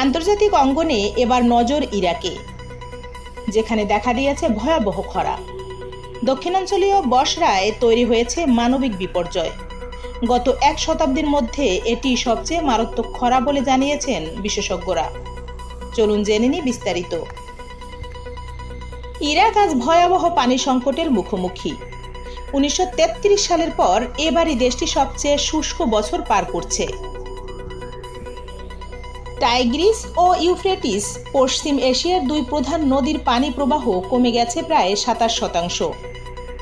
আন্তর্জাতিক অঙ্গনে এবার নজর ইরাকে, যেখানে দেখা দিয়েছে ভয়াবহ খরা। দক্ষিণাঞ্চলীয় বসরায় তৈরি হয়েছে মানবিক বিপর্যয়। গত এক শতাব্দীর মধ্যে এটি সবচেয়ে মারাত্মক খরা বলে জানিয়েছেন বিশেষজ্ঞরা। চলুন জেনে নি বিস্তারিত। ইরাক আজ ভয়াবহ পানি সংকটের মুখোমুখি। উনিশশো তেত্রিশ সালের পর এবারই দেশটি সবচেয়ে শুষ্ক বছর পার করছে। টাইগ্রিস ও ইউফ্রেটিস, পশ্চিম এশিয়ার দুই প্রধান নদীর পানি প্রবাহ কমে গেছে প্রায় সাতাশ শতাংশ।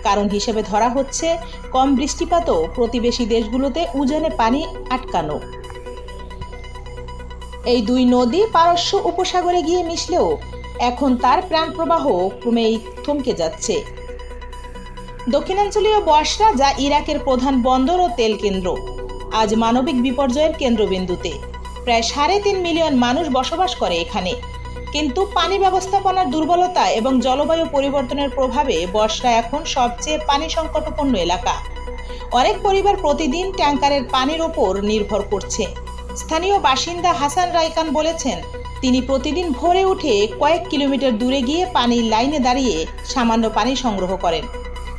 কারণ হিসেবে ধরা হচ্ছে, কম বৃষ্টিপাতও প্রতিবেশী দেশগুলোতে উজানে পানি আটকানো। এই দুই নদী পারস্য উপসাগরে গিয়ে মিশলেও এখন তার প্রাণ প্রবাহ ক্রমেই থমকে যাচ্ছে। দক্ষিণাঞ্চলীয় বসরা যা ইরাকের প্রধান বন্দর ও তেল কেন্দ্র, আজ মানবিক বিপর্যয়ের কেন্দ্রবিন্দুতে। প্রায় সাড়ে তিন মিলিয়ন মানুষ বসবাস করে এখানে। কিন্তু পানি ব্যবস্থাপনার দুর্বলতা এবং জলবায়ু পরিবর্তনের প্রভাবে বর্ষা এখন সবচেয়ে পানি সংকটপূর্ণ এলাকা। অনেক পরিবার প্রতিদিন ট্যাঙ্কারের পানির ওপর নির্ভর করছে। স্থানীয় বাসিন্দা হাসান রাইকান বলেছেন, তিনি প্রতিদিন ভোরে উঠে কয়েক কিলোমিটার দূরে গিয়ে পানির লাইনে দাঁড়িয়ে সামান্য পানি সংগ্রহ করেন।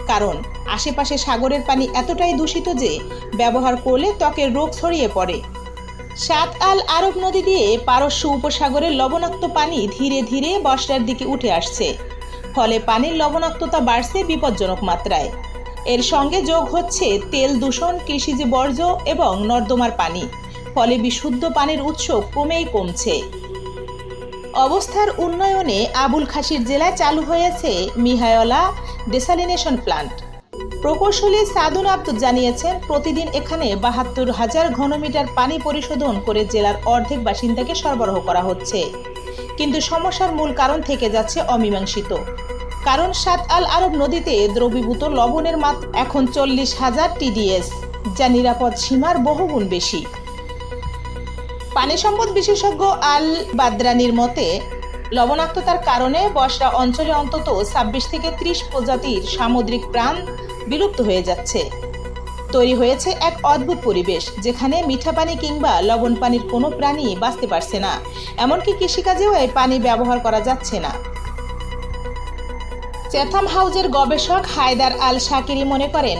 কারণ, আশেপাশে সাগরের পানি এতটাই দূষিত যে ব্যবহার করলে ত্বকের রোগ ছড়িয়ে পড়ে। সাত আল আরব নদী দিয়ে পারস্য উপসাগরের লবণাক্ত পানি ধীরে ধীরে বর্ষার দিকে উঠে আসছে। ফলে পানির লবণাক্ততা বাড়ছে বিপজ্জনক মাত্রায়। এর সঙ্গে যোগ হচ্ছে তেল দূষণ, কৃষিজ বর্জ্য এবং নর্দমার পানি। ফলে বিশুদ্ধ পানির উৎস কমেই কমছে। অবস্থার উন্নয়নে আবুল খাসির জেলায় চালু হয়েছে মিহায়লা ডেসালিনেশন প্লান্ট। প্রকৌশলী সাদুন আব্দুল জানিয়েছেন, প্রতিদিন এখানে বাহাত্তর হাজার ঘনমিটার পানি পরিশোধন করে জেলার অর্ধেক বাসিন্দাকে সরবরাহ করা হচ্ছে। কিন্তু সমস্যার মূল কারণ থেকে যাচ্ছে অমীমাংসিত। কারণ সাত আল আরব নদীতে দ্রবীভূত লবণের মাত্রা এখন চল্লিশ হাজার টিডিএস, যা নিরাপদ সীমার বহুগুণ বেশি। পানি সম্পদ বিশেষজ্ঞ আল বাদ্রানির মতে লবণাক্ততার কারণে বসরা অঞ্চলে অন্তত ছাব্বিশ থেকে ত্রিশ প্রজাতির সামুদ্রিক প্রাণ বিলুপ্ত হয়ে যাচ্ছে। তৈরি হয়েছে এক অদ্ভুত পরিবেশ, যেখানে মিঠা পানি কিংবা লবণ পানির কোনো প্রাণী বাঁচতে পারছে না। এমনকি কৃষিকাজেও এই পানি ব্যবহার করা যাচ্ছে না। চ্যাথাম হাউজের গবেষক হায়দার আল শাকিরি মনে করেন,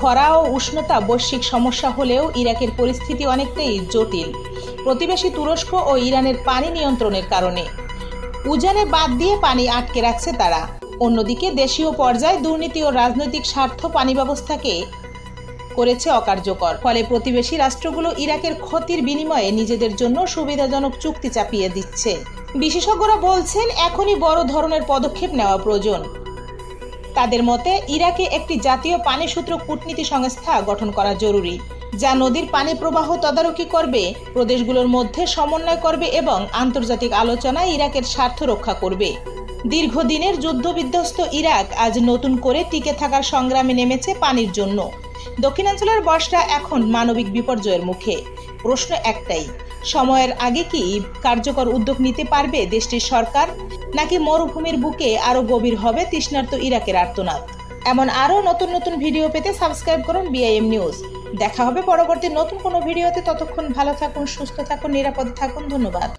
খরা ও উষ্ণতা বৈশ্বিক সমস্যা হলেও ইরাকের পরিস্থিতি অনেকটাই জটিল। প্রতিবেশী তুরস্ক ও ইরানের পানি নিয়ন্ত্রণের কারণে। উজানে বাদ দিয়ে পানি আটকে রাখছে তারা। অন্যদিকে দেশীয় পর্যায়ে দুর্নীতি ও রাজনৈতিক স্বার্থ পানি ব্যবস্থাকে করেছে অকার্যকর। ফলে প্রতিবেশী রাষ্ট্রগুলো ইরাকের ক্ষতির বিনিময়ে নিজেদের জন্য সুবিধাজনক চুক্তি চাপিয়ে দিচ্ছে। বিশেষজ্ঞরা বলছেন, এখনই বড় ধরনের পদক্ষেপ নেওয়া প্রয়োজন। তাদের মতে, ইরাকে একটি জাতীয় পানি সূত্র কূটনীতি সংস্থা গঠন করা জরুরি। যা নদীর পানি প্রবাহ তদারকি করবে, প্রদেশগুলোর মধ্যে সমন্বয় করবে এবং আন্তর্জাতিক আলোচনায় ইরাকের স্বার্থ রক্ষা করবে। দীর্ঘদিনের যুদ্ধবিধ্বস্ত ইরাক আজ নতুন করে টিকে থাকার সংগ্রামে নেমেছে পানির জন্য। দক্ষিণাঞ্চলের বর্ষা এখন মানবিক বিপর্যয়ের মুখে। প্রশ্ন একটাই, সময়ের আগে কি কার্যকর উদ্যোগ নিতে পারবে দেশটির সরকার, নাকি মরুভূমির বুকে আরও গভীর হবে তৃষ্ণার্ত ইরাকের আর্তনাদ? এমন আরও নতুন নতুন ভিডিও পেতে সাবস্ক্রাইব করুন বিআইএম নিউজ দেখা হবে পরবর্তী নতুন কোনো ভিডিওতে। ততক্ষণ ভালো থাকুন সুস্থ থাকুন নিরাপদে থাকুন। ধন্যবাদ।